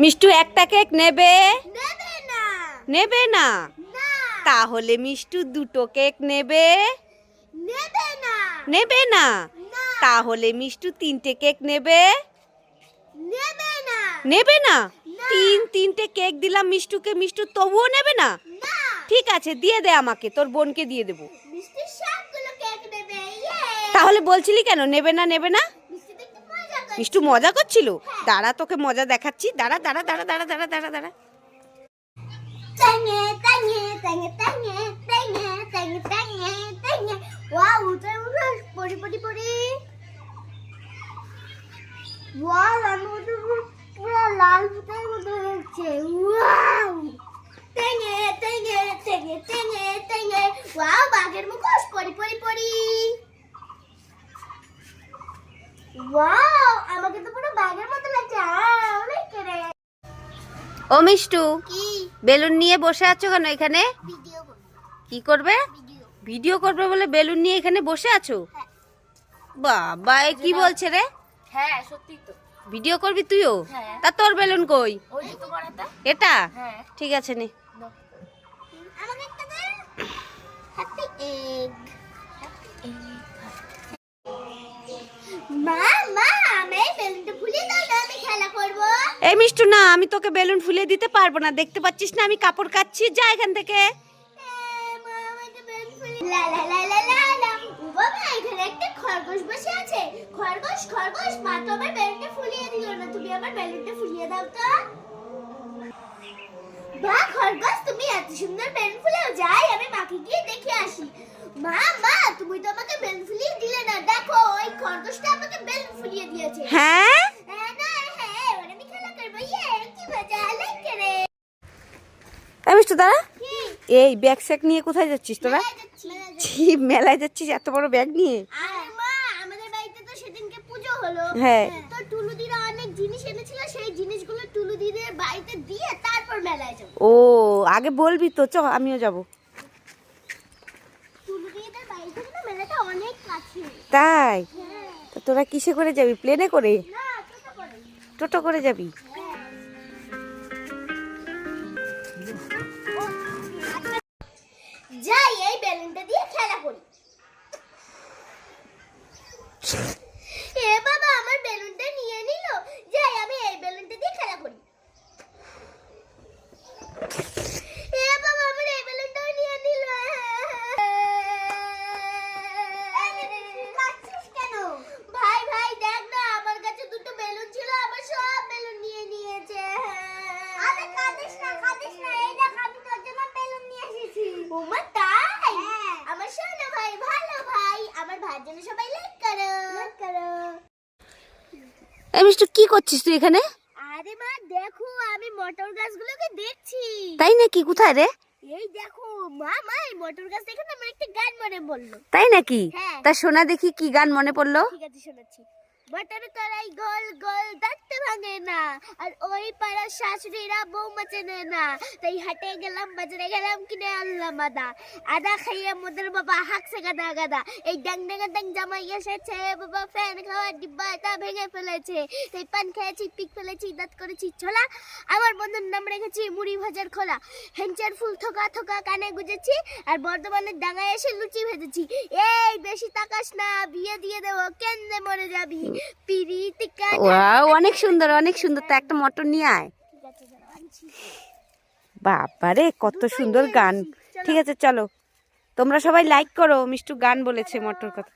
মিষ্টু একটা কেক নেবে? নেবে না। তাহলে মিষ্টু দুটো কেক নেবে? নেবে না। তাহলে মিষ্টু তিনটে কেক নেবে? নেবে না। তিন তিনটে কেক দিলাম মিষ্টুকে মিষ্টু তবুও নেবে না? ঠিক আছে দিয়ে দে আমাকে তোর বোনকে দিয়ে দেবো। ইয়ে। তাহলে বলছিলি কেন নেবে না নেবে না মিষ্টি দেখতে মজা করে মিষ্টু মজা করছিল? দাঁড়া তোকে মজা দেখাচ্ছি। দাঁড়া দাঁড়া দাঁড়া দাঁড়া দাঁড়া দাঁড়া দাঁড়া. Wow, পুরো লাল ভূতের মতো হচ্ছে বাঘের মুখোশ পড়ি পড়ি পড়ি। পুরো বাঘের মতো লাগছে আহ, অনেক কেড়ে ও মিষ্টু, বেলুন নিয়ে বসে আছো কেন এখানে? কি করবে? ভিডিও করবে বলে বেলুন নিয়ে এখানে বসে আছো? বাবা, এ কি বলছে রে? ভিডিও করবি তুইও। তা তোর বেলুন কই? এটা? ঠিক আছে নে। মা মা আমি বেলুনটা ফুলিয়ে দাও না আমি খেলা করব এই মিষ্টু না আমি তোকে বেলুন ফুলে দিতে পারব না। দেখতে পাচ্ছিস না আমি কাপড় কাচ্ছি। যা এখান থেকে। খরগোশ বসে আছে। খরগোশ খরগোশ মা তো আমার বেলুনটা ফুলিয়ে দিল না। তুমি আমার বেলুনটা ফুলিয়ে দাও তো। বা খরগোশ তুমি এত সুন্দর বেলুন ফুলেও। যাই আমি মাকে গিয়ে দেখে আসি। মা মা তুমি তো আমাকে বেলুন ফুলিয়ে দিলে না। দেখো ওই খরগোশটা আমাকে বেলুন ফুলিয়ে দিয়েছে। হ্যাঁ না হ্যাঁ এবার আমি খেলা করব ইয়ে কি মজা লাইক করে দাঁড়া। এই ব্যাগ স্যাগ নিয়ে কোথায় যাচ্ছিস তোরা? মেলায় ছি মেলায় যাচ্ছিস এত বড় ব্যাগ নিয়ে? আরে মা আমাদের বাড়িতে তো সেদিনকে পুজো হলো। হ্যাঁ। তো টুলু দিরা অনেক জিনিস এনেছিল সেই জিনিসগুলো টুলু দিদের বাড়িতে দিয়ে তারপর মেলায় যাব। ও আগে বলবি তো চ আমিও যাব। টুলু দিদের বাড়ি থেকে না মেলাটা অনেক কাছে। তাই? হ্যাঁ। তোরা কিসে করে যাবি প্লেনে করে? না ছোট করে। টোটো করে যাবি? যাই এই বেলুনটা দিয়ে খেলা করি এ বাবা আমার বেলুনটা নিয়ে নিল যাই আমি এই বেলুনটা দিয়ে খেলা করি এ বাবা আমার এই বেলুনটাও নিয়ে নিল কেন ভাই ভাই দেখ না আমার কাছে দুটো বেলুন ছিল আমার সব বেলুন নিয়ে নিয়েছে আরে কাঁদিস না কাঁদিস না এই দেখ আমি তোর জন্য বেলুন নিয়ে এসেছি ওমা তাই আমার সোনা ভাই ভালো ভাই আমার জন্য সবাই লাইক করো। লাইক করো। এই মিষ্টু কি করছিস তুই এখানে? আরে মা দেখো আমি মটর গাছগুলোকে দেখছি। তাই নাকি? কোথায় রে? এই দেখো মা মা এই মটর গাছ দেখে না আমার একটা গান মনে পড়ল। তাই নাকি? হ্যাঁ। তা শোনা দেখি কি গান মনে পড়ল। ঠিক আছে শোনাচ্ছি। মটর করাই গোল গোল, দাঁত ভাঙে না। আর ওই পাড়া শাশুড়িরা বৌমা চেনে না। তাই হাটে গেলাম, বাজারে গেলাম, কিনে আনলাম আদা। আদা খাইয়ে মোদের বাবা হাঁকছে গাদা গাদা। এই ড্যাং ড্যাং ড্যাং জামাই এসেছে, বাবা ফ্যান খাওয়ার ডিব্বাটা ভেঙে ফেলেছে। তাই পান খেয়েছি, পিক ফেলেছি, দাঁত করেছি, ছোলা। আমার বন্ধুর নাম রেখেছি, মুড়ি ভাজার খোলা। হেঞ্চার ফুল থোকা থোকা কানে গুজেছি, আর বর্ধমানের ডাঙায় এসে লুচি ভেজেছি। এই বেশি তাকাস না, বিয়ে দিয়ে দেবো কেন্দে মরে যাবি? ওয়াও অনেক সুন্দর অনেক সুন্দর। তো একটা মটর নিয়ে আয়। বাবারে কত সুন্দর গান। ঠিক আছে চলো। তোমরা সবাই লাইক করো মিষ্টু গান বলেছে মটর কথা।